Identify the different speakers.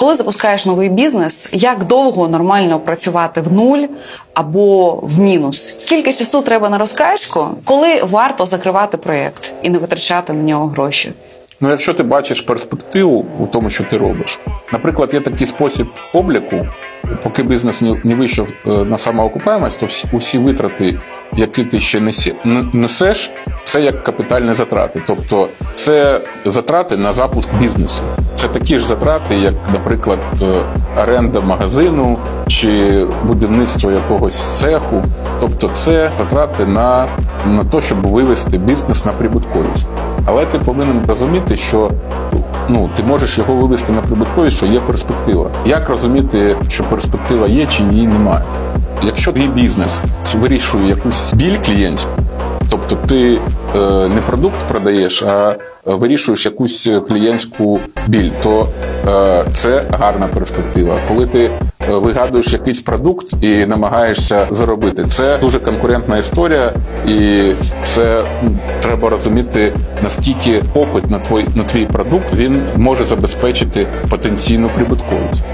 Speaker 1: Коли запускаєш новий бізнес, як довго нормально працювати в нуль або в мінус? Скільки часу треба на розкачку, коли варто закривати проєкт і не витрачати на нього гроші?
Speaker 2: Ну, якщо ти бачиш перспективу у тому, що ти робиш, наприклад, є такий спосіб обліку, поки бізнес не, вийшов е, на самоокупаємость, то всі, усі витрати, які ти ще несеш, це як капітальні затрати. Тобто це затрати на запуск бізнесу. Це такі ж затрати, як, наприклад, е, оренда магазину чи будівництво якогось цеху. Тобто це затрати на, на те, щоб вивести бізнес на прибутковість. Але ти повинен розуміти, що ну, ти можеш його вивести на прибутковість, що є перспектива. Як розуміти, що перспектива є чи її немає? Якщо твій бізнес вирішує якусь біль клієнтську, тобто ти е, не продукт продаєш, а вирішуєш якусь клієнтську біль, то е, це гарна перспектива. Коли ти е, вигадуєш якийсь продукт і намагаєшся заробити, це дуже конкурентна історія, і це треба розуміти, наскільки попит на твій, на твій продукт він може забезпечити потенційну прибутковість.